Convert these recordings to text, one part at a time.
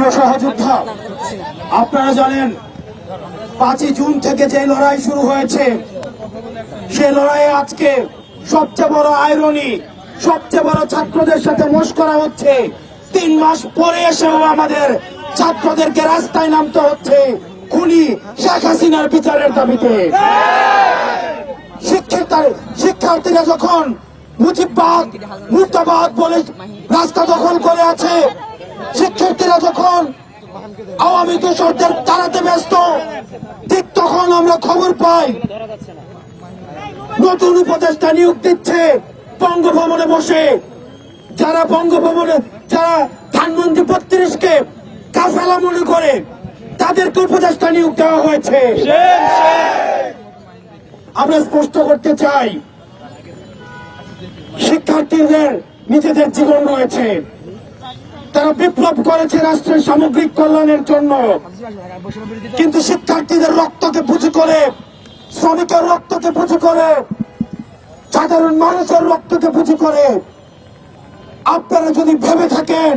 প্রিয় সহযোদ্ধা। আপনারা জানেন, পাঁচই জুন থেকে যে লড়াই শুরু হয়েছে, সে লড়াইয়ে আজকে সবচেয়ে বড় আয়রনি সবচেয়ে বড় ছাত্রদের সাথে মোশ করা হচ্ছে। তিন মাস পরে এসেও আমাদের ছাত্রদেরকে রাস্তায় নামতে হচ্ছে খুনি শেখ হাসিনার বিচারের দাবিতে। শিক্ষার্থীরা যখন মুজিববাদ মুক্তাবাদ বলে রাস্তা দখল করে আছে শিক্ষার্থীরা যখন আওয়ামী দোষরদের তাড়াতে ব্যস্ত, ঠিক তখন আমরা খবর পাই, নতুন উপদেষ্টা নিয়োগ দিচ্ছে বঙ্গভবনে বসে। যারা বঙ্গভবনে, যারা ধানমন্ত্রী বত্রিশকে কাফেলা মনে করে, তাদেরকে উপদেষ্টা নিয়োগ দেওয়া হয়েছে। আমরা স্পষ্ট করতে চাই, শিক্ষার্থীদের নিজেদের জীবন রয়েছে। তারা বিপ্লব করেছে রাষ্ট্রের সামগ্রিক কল্যাণের জন্য। কিন্তু শিক্ষার্থীদের রক্তকে পুঁজি করে শ্রমিকের রক্তকে পুঁজি করে সাধারণ মানুষের রক্তকে পুঁজি করে। আপনারা যদি ভেবে থাকেন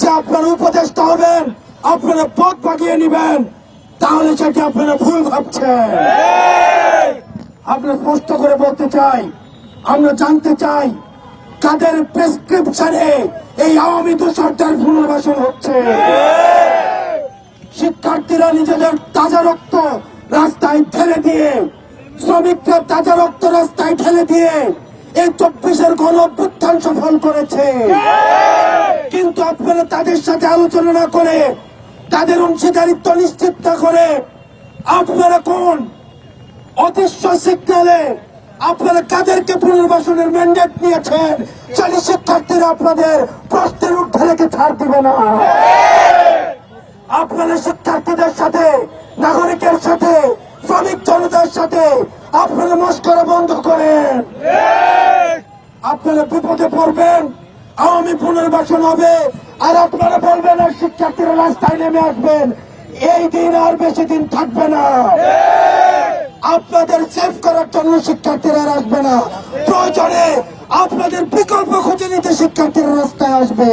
যে আপনারা উপদেষ্টা হবেন আপনারা পথ পাকিয়ে নেবেন তাহলে সেটি আপনারা ভুল ভাবছেন। আমরা স্পষ্ট করে বলতে চাই আমরা জানতে চাই কাদের প্রেসক্রিপশনে এই আওয়ামী দোষরদের পুনর্বাসন হচ্ছে। শিক্ষার্থীরা নিজেদের তাজা রক্ত রাস্তায় ঠেলে দিয়ে, শ্রমিকরা তাজা রক্ত রাস্তায় ঠেলে দিয়ে এই চব্বিশের গণ অভ্যুত্থান সফল করেছে। কিন্তু আপনারা তাদের সাথে আলোচনা না করে, তাদের অংশীদারিত্ব নিশ্চিত করে আপনারা কোন অদৃশ্য সিগনালে আপনারা কাদেরকে পুনর্বাসনের ম্যান্ডেট নিয়েছেন? সেই শিক্ষার্থীরা আপনাদের প্রশ্নের ঊর্ধ্বে রেখে ছাড় দিবে না। আপনারা শিক্ষার্থীদের সাথে, নাগরিকের সাথে, শ্রমিক জনতার সাথে আপনারা মস্করা বন্ধ করেন। আপনারা বিপদে পড়বেন, আওয়ামী পুনর্বাসন হবে, আর আপনারা বলবেন আর শিক্ষার্থীরা রাস্তায় নেমে আসবেন। এই দিন আর বেশি দিন থাকবে না। জন্য শিক্ষার্থীরা আসবে না। প্রয়োজনে আপনাদের বিকল্প খুঁজে নিতে শিক্ষার্থীরা রাস্তায় আসবে।